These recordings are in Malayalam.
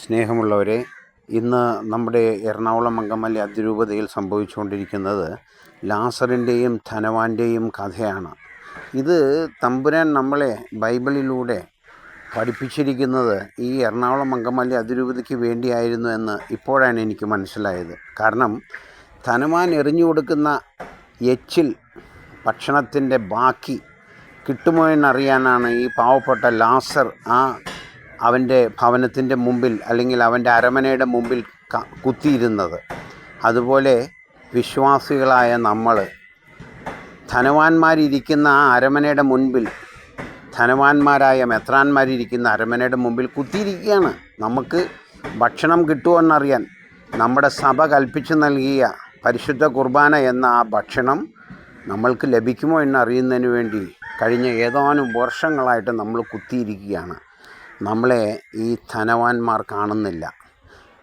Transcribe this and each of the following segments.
സ്നേഹമുള്ളവരെ ഇന്ന് നമ്മുടെ എറണാകുളം അങ്കമല്ലി അതിരൂപതയിൽ സംഭവിച്ചുകൊണ്ടിരിക്കുന്നത് ലാസറിന്റെയും ധനവാന്റെയും കഥയാണ്. ഇത് തമ്പുരാൻ നമ്മളെ ബൈബിളിലൂടെ പഠിപ്പിച്ചിരിക്കുന്നത് ഈ എറണാകുളം അങ്കമല്ലി അതിരൂപതയ്ക്ക് വേണ്ടിയായിരുന്നു എന്ന് ഇപ്പോഴാണ് എനിക്ക് മനസ്സിലായത്. കാരണം ധനവാൻ എറിഞ്ഞു കൊടുക്കുന്ന എച്ചിൽ ഭക്ഷണത്തിന്റെ ബാക്കി കിട്ടുമോ എന്നറിയാനാണ് ഈ പാവപ്പെട്ട ലാസർ ആ അവന്റെ ഭവനത്തിന്റെ മുമ്പിൽ അല്ലെങ്കിൽ അവന്റെ അരമനയുടെ മുമ്പിൽ കുത്തിയിരുന്നത്. അതുപോലെ വിശ്വാസികളായ നമ്മൾ ധനവാന്മാരിരിക്കുന്ന ആ അരമനയുടെ മുൻപിൽ ധനവാന്മാരായ മെത്രാന്മാരിരിക്കുന്ന അരമനയുടെ മുമ്പിൽ കുത്തിയിരിക്കുകയാണ്. നമുക്ക് ഭക്ഷണം കിട്ടുമെന്നറിയാൻ നമ്മുടെ സഭ കൽപ്പിച്ചു നൽകിയ പരിശുദ്ധ കുർബാന എന്ന ആ ഭക്ഷണം നമ്മൾക്ക് ലഭിക്കുമോ എന്നറിയുന്നതിന് വേണ്ടി കഴിഞ്ഞ ഏതാനും വർഷങ്ങളായിട്ട് നമ്മൾ കുത്തിയിരിക്കുകയാണ്. നമ്മളെ ഈ ധനവാന്മാർ കാണുന്നില്ല.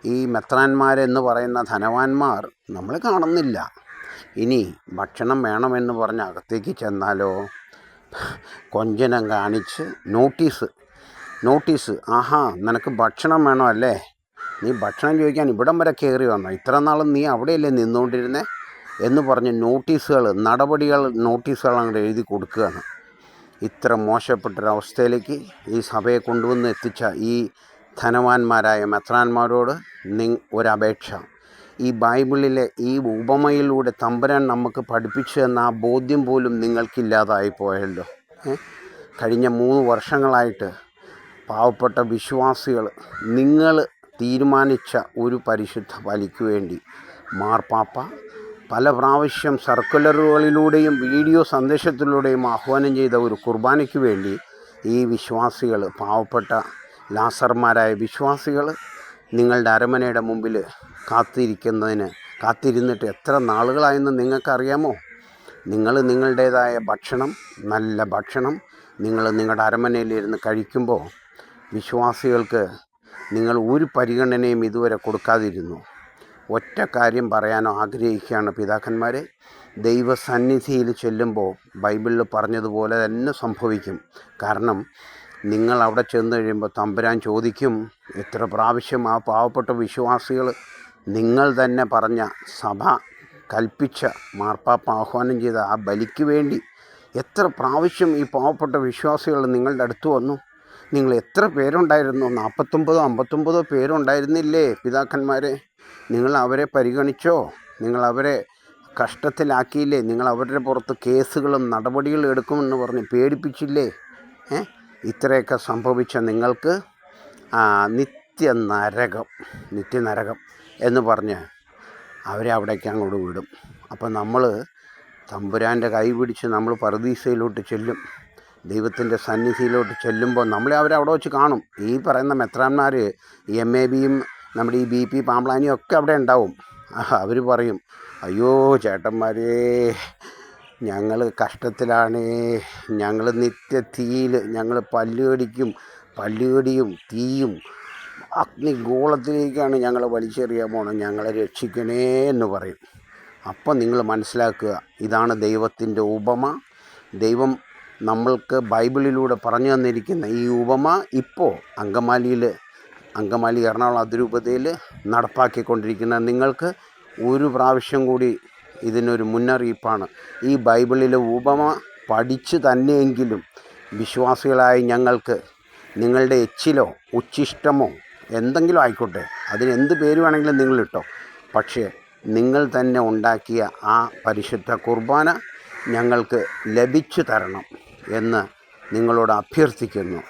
ഈ മെത്രാന്മാരെന്ന് പറയുന്ന ധനവാന്മാർ നമ്മൾ കാണുന്നില്ല. ഇനി ഭക്ഷണം വേണമെന്ന് പറഞ്ഞ് അകത്തേക്ക് ചെന്നാലോ? കൊഞ്ചനം കാണിച്ച് നോട്ടീസ്. നോട്ടീസ്. ആഹാ നിനക്ക് ഭക്ഷണം വേണോ അല്ലേ നീ ഭക്ഷണം ചോദിക്കാൻ ഇവിടം വരെ കയറി വന്നോ? ഇത്ര നാളും നീ അവിടെയല്ലേ നിന്നുകൊണ്ടിരുന്നേ? എന്ന് പറഞ്ഞ് നോട്ടീസുകൾ നടപടികൾ നോട്ടീസുകൾ അങ്ങോട്ട് എഴുതി കൊടുക്കുകയാണ്. ഇത്ര മോശപ്പെട്ടൊരവസ്ഥയിലേക്ക് ഈ സഭയെ കൊണ്ടുവന്ന് എത്തിച്ച ഈ ധനവാന്മാരായ മെത്രാന്മാരോട് നി ഒരപേക്ഷ. ഈ ബൈബിളിലെ ഈ ഉപമയിലൂടെ തമ്പുരാൻ നമുക്ക് പഠിപ്പിച്ചു തന്ന ആ ബോധ്യം പോലും നിങ്ങൾക്കില്ലാതായി പോയല്ലോ. കഴിഞ്ഞ മൂന്ന് വർഷങ്ങളായിട്ട് പാവപ്പെട്ട വിശ്വാസികൾ നിങ്ങൾ തീരുമാനിച്ച ഒരു പരിശുദ്ധ ബലിക്ക് വേണ്ടി. മാർപ്പാപ്പ പല പ്രാവശ്യം സർക്കുലറുകളിലൂടെയും വീഡിയോ സന്ദേശത്തിലൂടെയും ആഹ്വാനം ചെയ്ത ഒരു കുർബാനയ്ക്ക് വേണ്ടി ഈ വിശ്വാസികൾ പാവപ്പെട്ട ലാസർമാരായ വിശ്വാസികൾ നിങ്ങളുടെ അരമനയുടെ മുമ്പിൽ കാത്തിരിക്കുന്നതിന് കാത്തിരുന്നിട്ട് എത്ര നാളുകളായെന്ന് നിങ്ങൾക്കറിയാമോ? നിങ്ങൾ നിങ്ങളുടേതായ ഭക്ഷണം നല്ല ഭക്ഷണം നിങ്ങൾ നിങ്ങളുടെ അരമനയിലിരുന്ന് കഴിക്കുമ്പോൾ വിശ്വാസികൾക്ക് നിങ്ങൾ ഒരു പരിഗണനയും ഇതുവരെ കൊടുക്കാതിരുന്നു. ഒറ്റ കാര്യം പറയാനോ ആഗ്രഹിക്കുകയാണ് പിതാക്കന്മാരെ. ദൈവസന്നിധിയിൽ ചെല്ലുമ്പോൾ ബൈബിളിൽ പറഞ്ഞതുപോലെ തന്നെ സംഭവിക്കും. കാരണം നിങ്ങൾ അവിടെ ചെന്ന് കഴിയുമ്പോൾ തമ്പുരാൻ ചോദിക്കും എത്ര പ്രാവശ്യം ആ പാവപ്പെട്ട വിശ്വാസികൾ നിങ്ങൾ തന്നെ പറഞ്ഞ സഭ കൽപ്പിച്ച മാർപ്പാപ്പ ആഹ്വാനം ചെയ്ത ആ ബലിക്ക് വേണ്ടി എത്ര പ്രാവശ്യം ഈ പാവപ്പെട്ട വിശ്വാസികൾ നിങ്ങളുടെ അടുത്ത് വന്നു? നിങ്ങൾ എത്ര പേരുണ്ടായിരുന്നു? നാൽപ്പത്തൊമ്പതോ അമ്പത്തൊമ്പതോ പേരുണ്ടായിരുന്നില്ലേ പിതാക്കന്മാരെ? നിങ്ങൾ അവരെ പരിഗണിച്ചോ? നിങ്ങൾ അവരെ കഷ്ടത്തിലാക്കിയില്ലേ? നിങ്ങൾ അവരുടെ പുറത്ത് കേസുകളും നടപടികളും എടുക്കുമെന്ന് പറഞ്ഞ് പേടിപ്പിച്ചില്ലേ? ഏ? ഇത്രയൊക്കെ സംഭവിച്ച നിങ്ങൾക്ക് ആ, നിത്യനരകം നിത്യനരകം എന്ന് പറഞ്ഞ് അവരെ അവിടേക്ക് അങ്ങോട്ട് വിടും. അപ്പം നമ്മൾ തമ്പുരാന്റെ കൈ പിടിച്ച് നമ്മൾ പരദീസയിലോട്ട് ചെല്ലും. ദൈവത്തിന്റെ സന്നിധിയിലോട്ട് ചെല്ലുമ്പോൾ നമ്മളെ അവരെ അവിടെ വെച്ച് കാണും. ഈ പറയുന്ന മെത്രാന്മാർ എം എ ബിയും നമ്മുടെ ഈ ബി പി പാമ്പ്ലാനിയും ഒക്കെ അവിടെ ഉണ്ടാവും. അവർ പറയും അയ്യോ ചേട്ടന്മാരേ ഞങ്ങൾ കഷ്ടത്തിലാണ്. ഞങ്ങൾ നിത്യ തീയിൽ ഞങ്ങൾ പല്ലുകടിക്കും പല്ലുകടിയും തീയും. അഗ്നിഗോളത്തിലേക്കാണ് ഞങ്ങൾ വലിച്ചെറിയാൻ പോകണം ഞങ്ങളെ രക്ഷിക്കണേ എന്ന് പറയും. അപ്പം നിങ്ങൾ മനസ്സിലാക്കുക ഇതാണ് ദൈവത്തിന്റെ ഉപമ. ദൈവം നമ്മൾക്ക് ബൈബിളിലൂടെ പറഞ്ഞു തന്നിരിക്കുന്ന ഈ ഉപമ ഇപ്പോൾ അങ്കമാലിയിൽ അങ്കമാലി എറണാകുളം അതിരൂപതയിൽ നടപ്പാക്കിക്കൊണ്ടിരിക്കുന്ന നിങ്ങൾക്ക് ഒരു പ്രാവശ്യം കൂടി ഇതിനൊരു മുന്നറിയിപ്പാണ്. ഈ ബൈബിളിലെ ഉപമ പഠിച്ച് തന്നെയെങ്കിലും വിശ്വാസികളായ ഞങ്ങൾക്ക് നിങ്ങളുടെ എച്ചിലോ ഉച്ചിഷ്ടമോ എന്തെങ്കിലും ആയിക്കോട്ടെ അതിന് എന്ത് പേര് വേണമെങ്കിലും നിങ്ങളിട്ടോ പക്ഷേ നിങ്ങൾ തന്നെ ഉണ്ടാക്കിയ ആ പരിശുദ്ധ കുർബാന ഞങ്ങൾക്ക് ലഭിച്ചു തരണം എന്ന് നിങ്ങളോട് അഭ്യർത്ഥിക്കുന്നു.